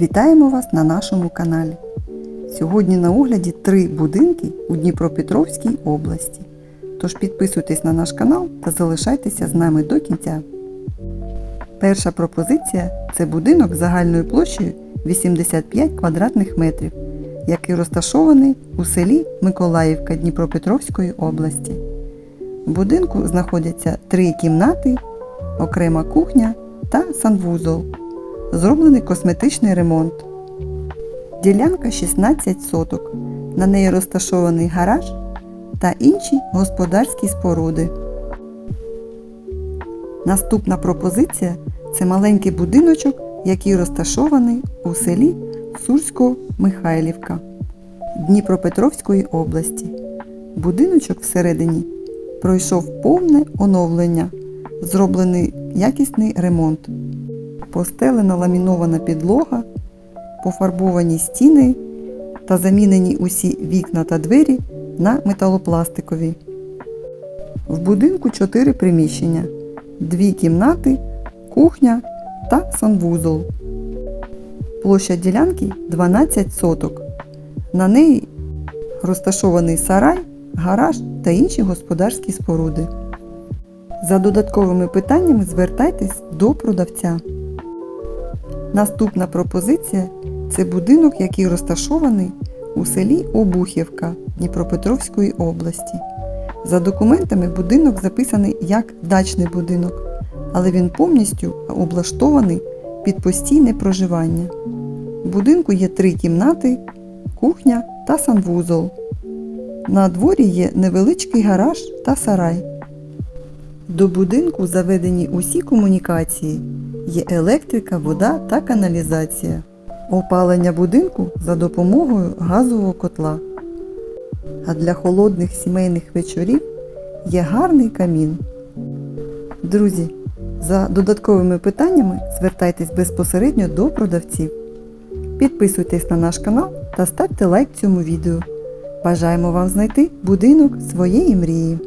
Вітаємо вас на нашому каналі. Сьогодні на огляді три будинки у Дніпропетровській області. Тож підписуйтесь на наш канал та залишайтеся з нами до кінця. Перша пропозиція це будинок загальною площею 85 квадратних метрів, який розташований у селі Миколаївка Дніпропетровської області. В будинку знаходяться три кімнати, окрема кухня та санвузол. Зроблений косметичний ремонт. Ділянка 16 соток. На неї розташований гараж та інші господарські споруди. Наступна пропозиція це маленький будиночок, який розташований у селі Сурсько-Михайлівка Дніпропетровської області. Будиночок всередині пройшов повне оновлення, зроблений якісний ремонт. Постелена ламінована підлога, пофарбовані стіни та замінені усі вікна та двері на металопластикові. В будинку 4 приміщення, дві кімнати, кухня та санвузол. Площа ділянки 12 соток. На неї розташований сарай, гараж та інші господарські споруди. За додатковими питаннями звертайтесь до продавця. Наступна пропозиція це будинок, який розташований у селі Обухівка Дніпропетровської області. За документами будинок записаний як дачний будинок, але він повністю облаштований під постійне проживання. В будинку є три кімнати, кухня та санвузол. На дворі є невеличкий гараж та сарай. До будинку заведені усі комунікації. Є електрика, вода та каналізація. Опалення будинку за допомогою газового котла. А для холодних сімейних вечорів є гарний камін. Друзі, за додатковими питаннями звертайтесь безпосередньо до продавців. Підписуйтесь на наш канал та ставте лайк цьому відео. Бажаємо вам знайти будинок своєї мрії.